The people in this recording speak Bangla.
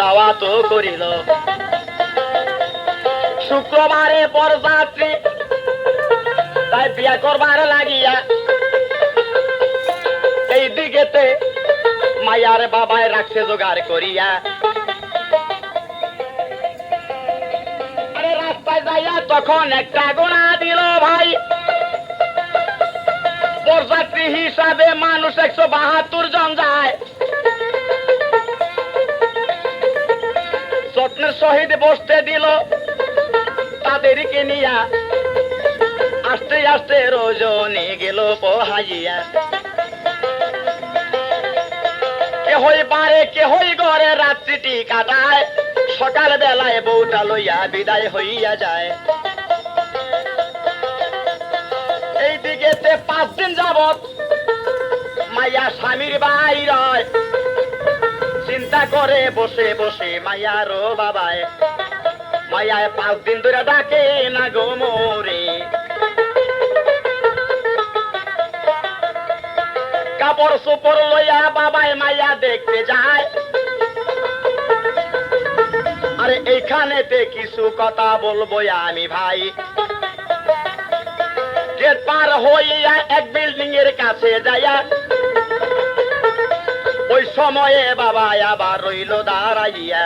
দাওয়াত করিল। শুক্রবারে পরযাত্রী তাই বিয়া করবার লাগিয়া এই দিকেতে মায়ার বাবায় রাখছে জোগাড় করিয়া। আরে রাস্তায় যাইয়া তখন একটা গোনা দিল ভাই। পরযাত্রী হিসাবে মানুষ একশো বাহাত্তর জন শহীদ বসতে দিল। তাদেরকে নিয়া আস্তে আস্তে রোজনে গেল পোহাইয়া। কে হই পারে কে হই ঘরে রাত্রিটি কাটায়। সকাল বেলায় বউটা লইয়া বিদায় হইয়া যায়। এইদিকে পাঁচ দিন যাবত মাইয়া স্বামীর বাইরয় চিন্তা করে বসে বসে মায়ারও বাবায়। মায়ায় পাঁচ দিন ধরে ডাকে, না গো মোরে। কাপড় সুপড় লইয়া বাবায় মায়া দেখতে যায়। আরে এইখানেতে কিছু কথা বলব আমি ভাই। গেট পার হইয়া এক বিল্ডিং এর কাছে যাইয়া সময়ে বাবা আবার রইল দাঁড়াইয়া।